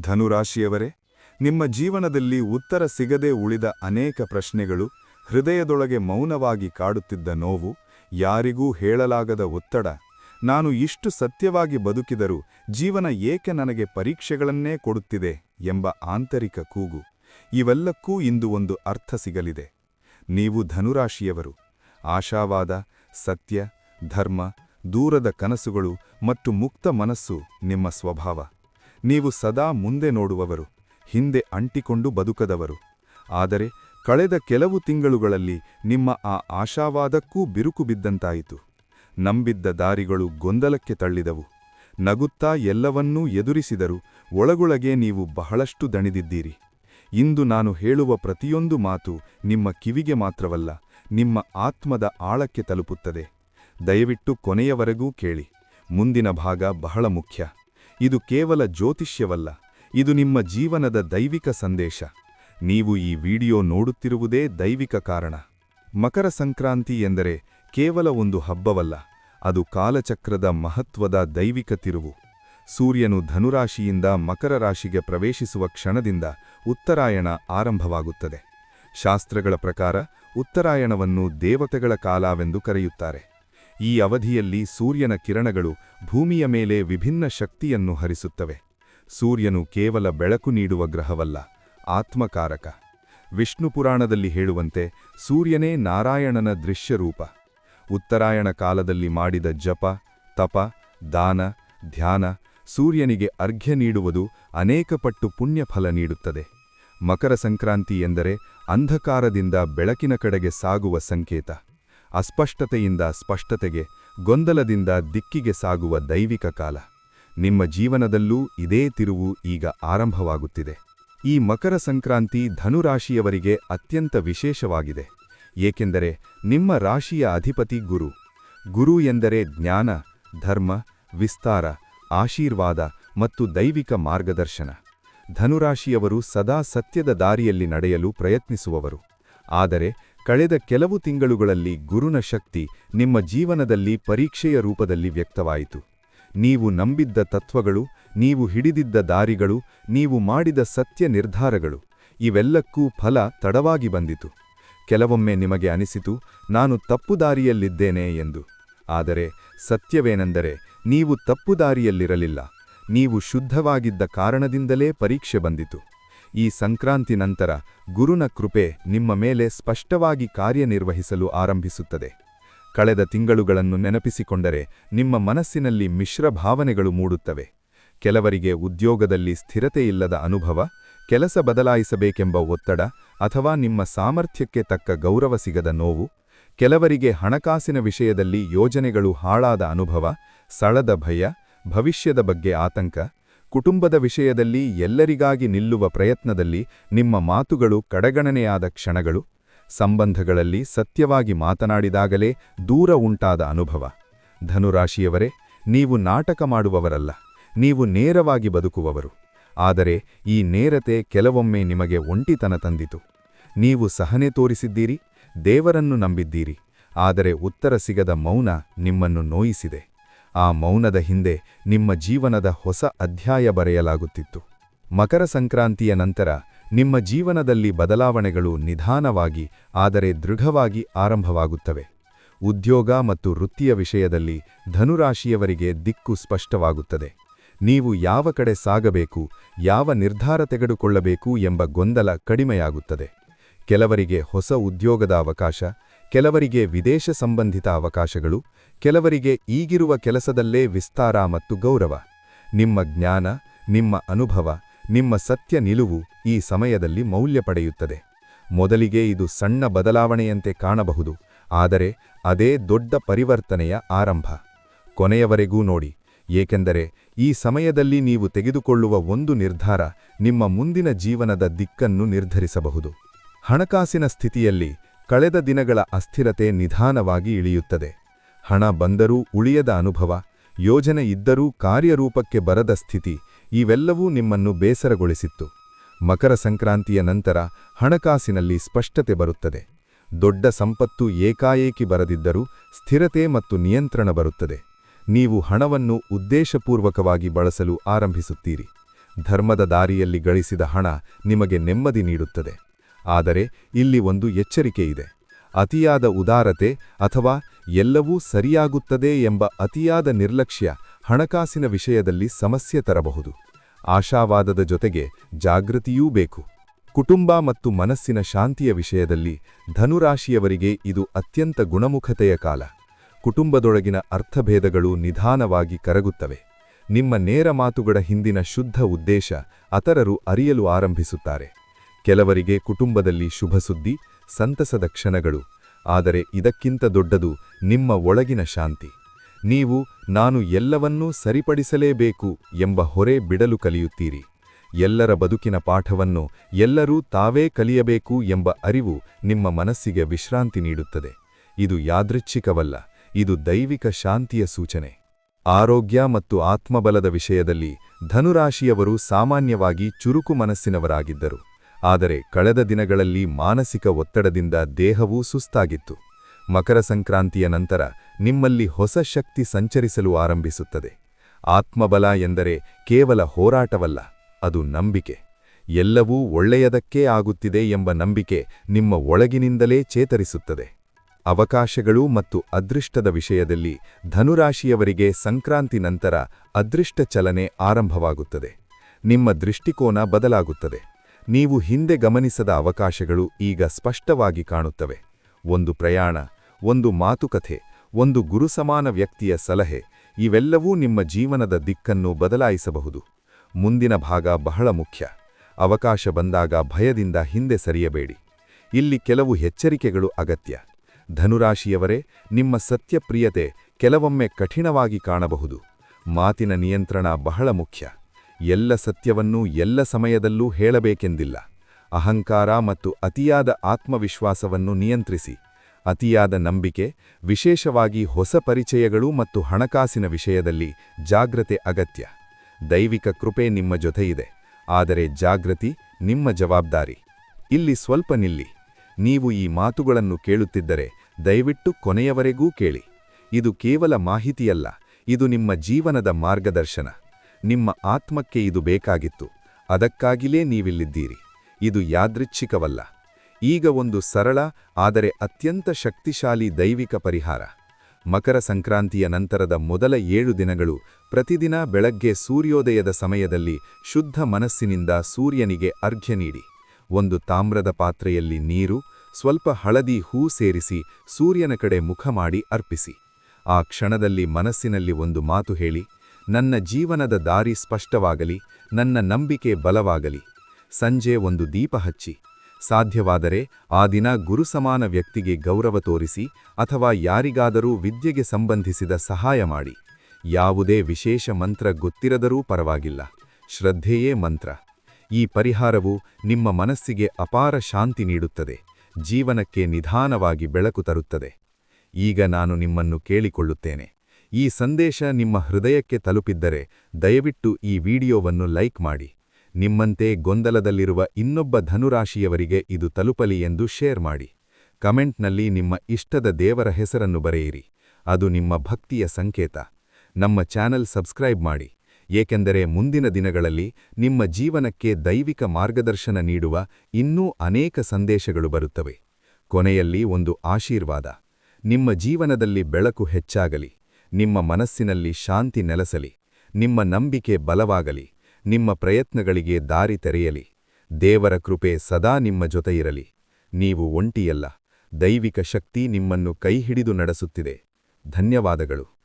ಧನುರಾಶಿಯವರೇ, ನಿಮ್ಮ ಜೀವನದಲ್ಲಿ ಉತ್ತರ ಸಿಗದೆ ಉಳಿದ ಅನೇಕ ಪ್ರಶ್ನೆಗಳು ಹೃದಯದೊಳಗೆ ಮೌನವಾಗಿ ಕಾಡುತ್ತಿದ್ದ ನೋವು ಯಾರಿಗೂ ಹೇಳಲಾಗದ ಒತ್ತಡ. ನಾನು ಇಷ್ಟು ಸತ್ಯವಾಗಿ ಬದುಕಿದರೂ ಜೀವನ ಏಕೆ ನನಗೆ ಪರೀಕ್ಷೆಗಳನ್ನೇ ಕೊಡುತ್ತಿದೆ ಎಂಬ ಆಂತರಿಕ ಕೂಗು. ಇವೆಲ್ಲಕ್ಕೂ ಇಂದು ಒಂದು ಅರ್ಥ ಸಿಗಲಿದೆ. ನೀವು ಧನುರಾಶಿಯವರು. ಆಶಾವಾದ, ಸತ್ಯ, ಧರ್ಮ, ದೂರದ ಕನಸುಗಳು ಮತ್ತು ಮುಕ್ತ ಮನಸ್ಸು ನಿಮ್ಮ ಸ್ವಭಾವ. ನೀವು ಸದಾ ಮುಂದೆ ನೋಡುವವರು, ಹಿಂದೆ ಅಂಟಿಕೊಂಡು ಬದುಕದವರು. ಆದರೆ ಕಳೆದ ಕೆಲವು ತಿಂಗಳುಗಳಲ್ಲಿ ನಿಮ್ಮ ಆ ಆಶಾವಾದಕ್ಕೂ ಬಿರುಕು ಬಿದ್ದಂತಾಯಿತು. ನಂಬಿದ್ದ ದಾರಿಗಳು ಗೊಂದಲಕ್ಕೆ ತಳ್ಳಿದವು. ನಗುತ್ತಾ ಎಲ್ಲವನ್ನೂ ಎದುರಿಸಿದರು ಒಳಗೊಳಗೆ ನೀವು ಬಹಳಷ್ಟು ದಣಿದಿದ್ದೀರಿ. ಇಂದು ನಾನು ಹೇಳುವ ಪ್ರತಿಯೊಂದು ಮಾತು ನಿಮ್ಮ ಕಿವಿಗೆ ಮಾತ್ರವಲ್ಲ, ನಿಮ್ಮ ಆತ್ಮದ ಆಳಕ್ಕೆ ತಲುಪುತ್ತದೆ. ದಯವಿಟ್ಟು ಕೊನೆಯವರೆಗೂ ಕೇಳಿ. ಮುಂದಿನ ಭಾಗ ಬಹಳ ಮುಖ್ಯ. ಇದು ಕೇವಲ ಜ್ಯೋತಿಷ್ಯವಲ್ಲ, ಇದು ನಿಮ್ಮ ಜೀವನದ ದೈವಿಕ ಸಂದೇಶ. ನೀವು ಈ ವಿಡಿಯೋ ನೋಡುತ್ತಿರುವುದೇ ದೈವಿಕ ಕಾರಣ. ಮಕರ ಸಂಕ್ರಾಂತಿ ಎಂದರೆ ಕೇವಲ ಒಂದು ಹಬ್ಬವಲ್ಲ, ಅದು ಕಾಲಚಕ್ರದ ಮಹತ್ವದ ದೈವಿಕ ತಿರುವು. ಸೂರ್ಯನು ಧನುರಾಶಿಯಿಂದ ಮಕರ ರಾಶಿಗೆ ಪ್ರವೇಶಿಸುವ ಕ್ಷಣದಿಂದ ಉತ್ತರಾಯಣ ಆರಂಭವಾಗುತ್ತದೆ. ಶಾಸ್ತ್ರಗಳ ಪ್ರಕಾರ ಉತ್ತರಾಯಣವನ್ನು ದೇವತೆಗಳ ಕಾಲವೆಂದು ಕರೆಯುತ್ತಾರೆ. ಈ ಅವಧಿಯಲ್ಲಿ ಸೂರ್ಯನ ಕಿರಣಗಳು ಭೂಮಿಯ ಮೇಲೆ ವಿಭಿನ್ನ ಶಕ್ತಿಯನ್ನು ಹರಿಸುತ್ತವೆ. ಸೂರ್ಯನು ಕೇವಲ ಬೆಳಕು ನೀಡುವ ಗ್ರಹವಲ್ಲ, ಆತ್ಮಕಾರಕ. ವಿಷ್ಣು ಪುರಾಣದಲ್ಲಿ ಹೇಳುವಂತೆ ಸೂರ್ಯನೇ ನಾರಾಯಣನ ದೃಶ್ಯರೂಪ. ಉತ್ತರಾಯಣ ಕಾಲದಲ್ಲಿ ಮಾಡಿದ ಜಪ, ತಪ, ದಾನ, ಧ್ಯಾನ ಸೂರ್ಯನಿಗೆ ಅರ್ಘ್ಯ ನೀಡುವುದು ಅನೇಕ ಪಟ್ಟು ಪುಣ್ಯಫಲ ನೀಡುತ್ತದೆ. ಮಕರ ಸಂಕ್ರಾಂತಿ ಎಂದರೆ ಅಂಧಕಾರದಿಂದ ಬೆಳಕಿನ ಕಡೆಗೆ ಸಾಗುವ ಸಂಕೇತ. ಅಸ್ಪಷ್ಟತೆಯಿಂದ ಸ್ಪಷ್ಟತೆಗೆ, ಗೊಂದಲದಿಂದ ದಿಕ್ಕಿಗೆ ಸಾಗುವ ದೈವಿಕ ಕಾಲ. ನಿಮ್ಮ ಜೀವನದಲ್ಲೂ ಇದೇ ತಿರುವು ಈಗ ಆರಂಭವಾಗುತ್ತಿದೆ. ಈ ಮಕರ ಸಂಕ್ರಾಂತಿ ಧನುರಾಶಿಯವರಿಗೆ ಅತ್ಯಂತ ವಿಶೇಷವಾಗಿದೆ. ಏಕೆಂದರೆ ನಿಮ್ಮ ರಾಶಿಯ ಅಧಿಪತಿ ಗುರು. ಗುರು ಎಂದರೆ ಜ್ಞಾನ, ಧರ್ಮ, ವಿಸ್ತಾರ, ಆಶೀರ್ವಾದ ಮತ್ತು ದೈವಿಕ ಮಾರ್ಗದರ್ಶನ. ಧನುರಾಶಿಯವರು ಸದಾ ಸತ್ಯದ ದಾರಿಯಲ್ಲಿ ನಡೆಯಲು ಪ್ರಯತ್ನಿಸುವವರು. ಆದರೆ ಕಳೆದ ಕೆಲವು ತಿಂಗಳುಗಳಲ್ಲಿ ಗುರುನ ಶಕ್ತಿ ನಿಮ್ಮ ಜೀವನದಲ್ಲಿ ಪರೀಕ್ಷೆಯ ರೂಪದಲ್ಲಿ ವ್ಯಕ್ತವಾಯಿತು. ನೀವು ನಂಬಿದ್ದ ತತ್ವಗಳು, ನೀವು ಹಿಡಿದಿದ್ದ ದಾರಿಗಳು, ನೀವು ಮಾಡಿದ ಸತ್ಯ ನಿರ್ಧಾರಗಳು, ಇವೆಲ್ಲಕ್ಕೂ ಫಲ ತಡವಾಗಿ ಬಂದಿತು. ಕೆಲವೊಮ್ಮೆ ನಿಮಗೆ ಅನಿಸಿತು, ನಾನು ತಪ್ಪು ದಾರಿಯಲ್ಲಿದ್ದೇನೆ ಎಂದು. ಆದರೆ ಸತ್ಯವೇನೆಂದರೆ ನೀವು ತಪ್ಪು ದಾರಿಯಲ್ಲಿರಲಿಲ್ಲ. ನೀವು ಶುದ್ಧವಾಗಿದ್ದ ಕಾರಣದಿಂದಲೇ ಪರೀಕ್ಷೆ ಬಂದಿತು. ಈ ಸಂಕ್ರಾಂತಿ ನಂತರ ಗುರುನ ಕೃಪೆ ನಿಮ್ಮ ಮೇಲೆ ಸ್ಪಷ್ಟವಾಗಿ ಕಾರ್ಯನಿರ್ವಹಿಸಲು ಆರಂಭಿಸುತ್ತದೆ. ಕಳೆದ ತಿಂಗಳುಗಳನ್ನು ನೆನಪಿಸಿಕೊಂಡರೆ ನಿಮ್ಮ ಮನಸ್ಸಿನಲ್ಲಿ ಮಿಶ್ರ ಭಾವನೆಗಳು ಮೂಡುತ್ತವೆ. ಕೆಲವರಿಗೆ ಉದ್ಯೋಗದಲ್ಲಿ ಸ್ಥಿರತೆಯಿಲ್ಲದ ಅನುಭವ, ಕೆಲಸ ಬದಲಾಯಿಸಬೇಕೆಂಬ ಒತ್ತಡ ಅಥವಾ ನಿಮ್ಮ ಸಾಮರ್ಥ್ಯಕ್ಕೆ ತಕ್ಕ ಗೌರವ ಸಿಗದ ನೋವು, ಕೆಲವರಿಗೆ ಹಣಕಾಸಿನ ವಿಷಯದಲ್ಲಿ ಯೋಜನೆಗಳು ಹಾಳಾದ ಅನುಭವ, ಸಳದ ಭಯ, ಭವಿಷ್ಯದ ಬಗ್ಗೆ ಆತಂಕ ಕುಟುಂಬದ ವಿಷಯದಲ್ಲಿ ಎಲ್ಲರಿಗಾಗಿ ನಿಲ್ಲುವ ಪ್ರಯತ್ನದಲ್ಲಿ ನಿಮ್ಮ ಮಾತುಗಳು ಕಡೆಗಣನೆಯಾದ ಕ್ಷಣಗಳು, ಸಂಬಂಧಗಳಲ್ಲಿ ಸತ್ಯವಾಗಿ ಮಾತನಾಡಿದಾಗಲೇ ದೂರ ಉಂಟಾದ ಅನುಭವ. ಧನುರಾಶಿಯವರೇ, ನೀವು ನಾಟಕ ಮಾಡುವವರಲ್ಲ, ನೀವು ನೇರವಾಗಿ ಬದುಕುವವರು. ಆದರೆ ಈ ನೇರತೆ ಕೆಲವೊಮ್ಮೆ ನಿಮಗೆ ಒಂಟಿತನ ತಂದಿತು. ನೀವು ಸಹನೆ ತೋರಿಸಿದ್ದೀರಿ, ದೇವರನ್ನು ನಂಬಿದ್ದೀರಿ, ಆದರೆ ಉತ್ತರ ಸಿಗದ ಮೌನ ನಿಮ್ಮನ್ನು ನೋಯಿಸಿದೆ. ಆ ಮೌನದ ಹಿಂದೆ ನಿಮ್ಮ ಜೀವನದ ಹೊಸ ಅಧ್ಯಾಯ ಬರೆಯಲಾಗುತ್ತಿತ್ತು. ಮಕರ ಸಂಕ್ರಾಂತಿಯ ನಂತರ ನಿಮ್ಮ ಜೀವನದಲ್ಲಿ ಬದಲಾವಣೆಗಳು ನಿಧಾನವಾಗಿ, ಆದರೆ ದೃಢವಾಗಿ ಆರಂಭವಾಗುತ್ತವೆ. ಉದ್ಯೋಗ ಮತ್ತು ವೃತ್ತಿಯ ವಿಷಯದಲ್ಲಿ ಧನುರಾಶಿಯವರಿಗೆ ದಿಕ್ಕು ಸ್ಪಷ್ಟವಾಗುತ್ತದೆ. ನೀವು ಯಾವ ಕಡೆ ಸಾಗಬೇಕು, ಯಾವ ನಿರ್ಧಾರ ತೆಗೆದುಕೊಳ್ಳಬೇಕು ಎಂಬ ಗೊಂದಲ ಕಡಿಮೆಯಾಗುತ್ತದೆ. ಕೆಲವರಿಗೆ ಹೊಸ ಉದ್ಯೋಗದ ಅವಕಾಶ, ಕೆಲವರಿಗೆ ವಿದೇಶ ಸಂಬಂಧಿತ ಅವಕಾಶಗಳು ಕೆಲವರಿಗೆ ಈಗಿರುವ ಕೆಲಸದಲ್ಲೇ ವಿಸ್ತಾರ ಮತ್ತು ಗೌರವ. ನಿಮ್ಮ ಜ್ಞಾನ, ನಿಮ್ಮ ಅನುಭವ, ನಿಮ್ಮ ಸತ್ಯ ನಿಲುವು ಈ ಸಮಯದಲ್ಲಿ ಮೌಲ್ಯ ಪಡೆಯುತ್ತದೆ. ಮೊದಲಿಗೆ ಇದು ಸಣ್ಣ ಬದಲಾವಣೆಯಂತೆ ಕಾಣಬಹುದು, ಆದರೆ ಅದೇ ದೊಡ್ಡ ಪರಿವರ್ತನೆಯ ಆರಂಭ. ಕೊನೆಯವರೆಗೂ ನೋಡಿ, ಏಕೆಂದರೆ ಈ ಸಮಯದಲ್ಲಿ ನೀವು ತೆಗೆದುಕೊಳ್ಳುವ ಒಂದು ನಿರ್ಧಾರ ನಿಮ್ಮ ಮುಂದಿನ ಜೀವನದ ದಿಕ್ಕನ್ನು ನಿರ್ಧರಿಸಬಹುದು. ಹಣಕಾಸಿನ ಸ್ಥಿತಿಯಲ್ಲಿ ಕಳೆದ ದಿನಗಳ ಅಸ್ಥಿರತೆ ನಿಧಾನವಾಗಿ ಇಳಿಯುತ್ತದೆ. ಹಣ ಬಂದರೂ ಉಳಿಯದ ಅನುಭವ, ಯೋಜನೆ ಇದ್ದರೂ ಕಾರ್ಯರೂಪಕ್ಕೆ ಬರದ ಸ್ಥಿತಿ, ಇವೆಲ್ಲವೂ ನಿಮ್ಮನ್ನು ಬೇಸರಗೊಳಿಸಿತ್ತು. ಮಕರ ಸಂಕ್ರಾಂತಿಯ ನಂತರ ಹಣಕಾಸಿನಲ್ಲಿ ಸ್ಪಷ್ಟತೆ ಬರುತ್ತದೆ. ದೊಡ್ಡ ಸಂಪತ್ತು ಏಕಾಏಕಿ ಬರದಿದ್ದರೂ ಸ್ಥಿರತೆ ಮತ್ತು ನಿಯಂತ್ರಣ ಬರುತ್ತದೆ. ನೀವು ಹಣವನ್ನು ಉದ್ದೇಶಪೂರ್ವಕವಾಗಿ ಬಳಸಲು ಆರಂಭಿಸುತ್ತೀರಿ. ಧರ್ಮದ ದಾರಿಯಲ್ಲಿ ಗಳಿಸಿದ ಹಣ ನಿಮಗೆ ನೆಮ್ಮದಿ ನೀಡುತ್ತದೆ. ಆದರೆ ಇಲ್ಲಿ ಒಂದು ಎಚ್ಚರಿಕೆ ಇದೆ. ಅತಿಯಾದ ಉದಾರತೆ ಅಥವಾ ಎಲ್ಲವೂ ಸರಿಯಾಗುತ್ತದೆ ಎಂಬ ಅತಿಯಾದ ನಿರ್ಲಕ್ಷ್ಯ ಹಣಕಾಸಿನ ವಿಷಯದಲ್ಲಿ ಸಮಸ್ಯೆ ತರಬಹುದು. ಆಶಾವಾದದ ಜೊತೆಗೆ ಜಾಗೃತಿಯೂ ಬೇಕು. ಕುಟುಂಬ ಮತ್ತು ಮನಸ್ಸಿನ ಶಾಂತಿಯ ವಿಷಯದಲ್ಲಿ ಧನುರಾಶಿಯವರಿಗೆ ಇದು ಅತ್ಯಂತ ಗುಣಮುಖತೆಯ ಕಾಲ. ಕುಟುಂಬದೊಳಗಿನ ಅರ್ಥಭೇದಗಳು ನಿಧಾನವಾಗಿ ಕರಗುತ್ತವೆ. ನಿಮ್ಮ ನೇರ ಮಾತುಗಳ ಹಿಂದಿನ ಶುದ್ಧ ಉದ್ದೇಶ ಅತರರು ಅರಿಯಲು ಆರಂಭಿಸುತ್ತಾರೆ. ಕೆಲವರಿಗೆ ಕುಟುಂಬದಲ್ಲಿ ಶುಭಸುದ್ದಿ, ಸಂತಸದ ಕ್ಷಣಗಳು ಆದರೆ ಇದಕ್ಕಿಂತ ದೊಡ್ಡದು ನಿಮ್ಮ ಒಳಗಿನ ಶಾಂತಿ. ನೀವು, ನಾನು ಎಲ್ಲವನ್ನೂ ಸರಿಪಡಿಸಲೇಬೇಕು ಎಂಬ ಹೊರೆ ಬಿಡಲು ಕಲಿಯುತ್ತೀರಿ. ಎಲ್ಲರ ಬದುಕಿನ ಪಾಠವನ್ನು ಎಲ್ಲರೂ ತಾವೇ ಕಲಿಯಬೇಕು ಎಂಬ ಅರಿವು ನಿಮ್ಮ ಮನಸ್ಸಿಗೆ ವಿಶ್ರಾಂತಿ ನೀಡುತ್ತದೆ. ಇದು ಯಾದೃಚ್ಛಿಕವಲ್ಲ, ಇದು ದೈವಿಕ ಶಾಂತಿಯ ಸೂಚನೆ. ಆರೋಗ್ಯ ಮತ್ತು ಆತ್ಮಬಲದ ವಿಷಯದಲ್ಲಿ ಧನುರಾಶಿಯವರು ಸಾಮಾನ್ಯವಾಗಿ ಚುರುಕು ಮನಸ್ಸಿನವರಾಗಿದ್ದರು. ಆದರೆ ಕಳೆದ ದಿನಗಳಲ್ಲಿ ಮಾನಸಿಕ ಒತ್ತಡದಿಂದ ದೇಹವೂ ಸುಸ್ತಾಗಿತ್ತು. ಮಕರ ಸಂಕ್ರಾಂತಿಯ ನಂತರ ನಿಮ್ಮಲ್ಲಿ ಹೊಸ ಶಕ್ತಿ ಸಂಚರಿಸಲು ಆರಂಭಿಸುತ್ತದೆ. ಆತ್ಮಬಲ ಎಂದರೆ ಕೇವಲ ಹೋರಾಟವಲ್ಲ, ಅದು ನಂಬಿಕೆ. ಎಲ್ಲವೂ ಒಳ್ಳೆಯದಕ್ಕೇ ಆಗುತ್ತಿದೆ ಎಂಬ ನಂಬಿಕೆ ನಿಮ್ಮ ಒಳಗಿನಿಂದಲೇ ಚೇತರಿಸುತ್ತದೆ. ಅವಕಾಶಗಳು ಮತ್ತು ಅದೃಷ್ಟದ ವಿಷಯದಲ್ಲಿ ಧನುರಾಶಿಯವರಿಗೆ ಸಂಕ್ರಾಂತಿ ನಂತರ ಅದೃಷ್ಟ ಚಲನೆ ಆರಂಭವಾಗುತ್ತದೆ. ನಿಮ್ಮ ದೃಷ್ಟಿಕೋನ ಬದಲಾಗುತ್ತದೆ. ನೀವು ಹಿಂದೆ ಗಮನಿಸದ ಅವಕಾಶಗಳು ಈಗ ಸ್ಪಷ್ಟವಾಗಿ ಕಾಣುತ್ತವೆ. ಒಂದು ಪ್ರಯಾಣ, ಒಂದು ಮಾತುಕತೆ, ಒಂದು ಗುರುಸಮಾನ ವ್ಯಕ್ತಿಯ ಸಲಹೆ, ಇವೆಲ್ಲವೂ ನಿಮ್ಮ ಜೀವನದ ದಿಕ್ಕನ್ನು ಬದಲಾಯಿಸಬಹುದು. ಮುಂದಿನ ಭಾಗ ಬಹಳ ಮುಖ್ಯ. ಅವಕಾಶ ಬಂದಾಗ ಭಯದಿಂದ ಹಿಂದೆ ಸರಿಯಬೇಡಿ. ಇಲ್ಲಿ ಕೆಲವು ಎಚ್ಚರಿಕೆಗಳು ಅಗತ್ಯ. ಧನುರಾಶಿಯವರೇ, ನಿಮ್ಮ ಸತ್ಯಪ್ರಿಯತೆ ಕೆಲವೊಮ್ಮೆ ಕಠಿಣವಾಗಿ ಕಾಣಬಹುದು. ಮಾತಿನ ನಿಯಂತ್ರಣ ಬಹಳ ಮುಖ್ಯ. ಎಲ್ಲ ಸತ್ಯವನ್ನೂ ಎಲ್ಲ ಸಮಯದಲ್ಲೂ ಹೇಳಬೇಕೆಂದಿಲ್ಲ. ಅಹಂಕಾರ ಮತ್ತು ಅತಿಯಾದ ಆತ್ಮವಿಶ್ವಾಸವನ್ನು ನಿಯಂತ್ರಿಸಿ. ಅತಿಯಾದ ನಂಬಿಕೆ, ವಿಶೇಷವಾಗಿ ಹೊಸ ಪರಿಚಯಗಳು ಮತ್ತು ಹಣಕಾಸಿನ ವಿಷಯದಲ್ಲಿ ಜಾಗ್ರತೆ ಅಗತ್ಯ. ದೈವಿಕ ಕೃಪೆ ನಿಮ್ಮ ಜೊತೆಯಿದೆ. ಆದರೆ ಜಾಗೃತಿ ನಿಮ್ಮ ಜವಾಬ್ದಾರಿ. ಇಲ್ಲಿ ಸ್ವಲ್ಪ ನಿಲ್ಲಿ. ನೀವು ಈ ಮಾತುಗಳನ್ನು ಕೇಳುತ್ತಿದ್ದರೆ ದಯವಿಟ್ಟು ಕೊನೆಯವರೆಗೂ ಕೇಳಿ. ಇದು ಕೇವಲ ಮಾಹಿತಿಯಲ್ಲ, ಇದು ನಿಮ್ಮ ಜೀವನದ ಮಾರ್ಗದರ್ಶನ. ನಿಮ್ಮ ಆತ್ಮಕ್ಕೆ ಇದು ಬೇಕಾಗಿತ್ತು. ಅದಕ್ಕಾಗಿಲೇ ನೀವಿಲ್ಲಿದ್ದೀರಿ. ಇದು ಯಾದೃಚ್ಛಿಕವಲ್ಲ. ಈಗ ಒಂದು ಸರಳ, ಆದರೆ ಅತ್ಯಂತ ಶಕ್ತಿಶಾಲಿ ದೈವಿಕ ಪರಿಹಾರ. ಮಕರ ಸಂಕ್ರಾಂತಿಯ ನಂತರದ ಮೊದಲ ಏಳು ದಿನಗಳು ಪ್ರತಿದಿನ ಬೆಳಗ್ಗೆ ಸೂರ್ಯೋದಯದ ಸಮಯದಲ್ಲಿ ಶುದ್ಧ ಮನಸ್ಸಿನಿಂದ ಸೂರ್ಯನಿಗೆ ಅರ್ಘ್ಯ ನೀಡಿ. ಒಂದು ತಾಮ್ರದ ಪಾತ್ರೆಯಲ್ಲಿ ನೀರು, ಸ್ವಲ್ಪ ಹಳದಿ ಹೂ ಸೇರಿಸಿ ಸೂರ್ಯನ ಕಡೆ ಮುಖ ಮಾಡಿ ಅರ್ಪಿಸಿ. ಆ ಕ್ಷಣದಲ್ಲಿ ಮನಸ್ಸಿನಲ್ಲಿ ಒಂದು ಮಾತು ಹೇಳಿ ನನ್ನ ಜೀವನದ ದಾರಿ ಸ್ಪಷ್ಟವಾಗಲಿ, ನನ್ನ ನಂಬಿಕೆ ಬಲವಾಗಲಿ. ಸಂಜೆ ಒಂದು ದೀಪ ಹಚ್ಚಿ. ಸಾಧ್ಯವಾದರೆ ಆ ದಿನ ಗುರುಸಮಾನ ವ್ಯಕ್ತಿಗೆ ಗೌರವ ತೋರಿಸಿ ಅಥವಾ ಯಾರಿಗಾದರೂ ವಿದ್ಯೆಗೆ ಸಂಬಂಧಿಸಿದ ಸಹಾಯ ಮಾಡಿ. ಯಾವುದೇ ವಿಶೇಷ ಮಂತ್ರ ಗೊತ್ತಿರದರೂ ಪರವಾಗಿಲ್ಲ. ಶ್ರದ್ಧೆಯೇ ಮಂತ್ರ. ಈ ಪರಿಹಾರವು ನಿಮ್ಮ ಮನಸ್ಸಿಗೆ ಅಪಾರ ಶಾಂತಿ ನೀಡುತ್ತದೆ. ಜೀವನಕ್ಕೆ ನಿಧಾನವಾಗಿ ಬೆಳಕು ತರುತ್ತದೆ. ಈಗ ನಾನು ನಿಮ್ಮನ್ನು ಕೇಳಿಕೊಳ್ಳುತ್ತೇನೆ. ಈ ಸಂದೇಶ ನಿಮ್ಮ ಹೃದಯಕ್ಕೆ ತಲುಪಿದ್ದರೆ ದಯವಿಟ್ಟು ಈ ವಿಡಿಯೋವನ್ನು ಲೈಕ್ ಮಾಡಿ. ನಿಮ್ಮಂತೆ ಗೊಂದಲದಲ್ಲಿರುವ ಇನ್ನೊಬ್ಬ ಧನುರಾಶಿಯವರಿಗೆ ಇದು ತಲುಪಲಿ ಎಂದು ಶೇರ್ ಮಾಡಿ. ಕಮೆಂಟ್ನಲ್ಲಿ ನಿಮ್ಮ ಇಷ್ಟದ ದೇವರ ಹೆಸರನ್ನು ಬರೆಯಿರಿ. ಅದು ನಿಮ್ಮ ಭಕ್ತಿಯ ಸಂಕೇತ. ನಮ್ಮ ಚಾನೆಲ್ ಸಬ್ಸ್ಕ್ರೈಬ್ ಮಾಡಿ. ಏಕೆಂದರೆ ಮುಂದಿನ ದಿನಗಳಲ್ಲಿ ನಿಮ್ಮ ಜೀವನಕ್ಕೆ ದೈವಿಕ ಮಾರ್ಗದರ್ಶನ ನೀಡುವ ಇನ್ನೂ ಅನೇಕ ಸಂದೇಶಗಳು ಬರುತ್ತವೆ. ಕೊನೆಯಲ್ಲಿ ಒಂದು ಆಶೀರ್ವಾದ. ನಿಮ್ಮ ಜೀವನದಲ್ಲಿ ಬೆಳಕು ಹೆಚ್ಚಾಗಲಿ. ನಿಮ್ಮ ಮನಸ್ಸಿನಲ್ಲಿ ಶಾಂತಿ ನೆಲೆಸಲಿ, ನಿಮ್ಮ ನಂಬಿಕೆ ಬಲವಾಗಲಿ, ನಿಮ್ಮ ಪ್ರಯತ್ನಗಳಿಗೆ ದಾರಿ ತೆರೆಯಲಿ, ದೇವರ ಕೃಪೆ ಸದಾ ನಿಮ್ಮ ಜೊತೆಯಿರಲಿ. ನೀವು ಒಂಟಿಯಲ್ಲ, ದೈವಿಕ ಶಕ್ತಿ ನಿಮ್ಮನ್ನು ಕೈಹಿಡಿದು ನಡೆಸುತ್ತಿದೆ. ಧನ್ಯವಾದಗಳು.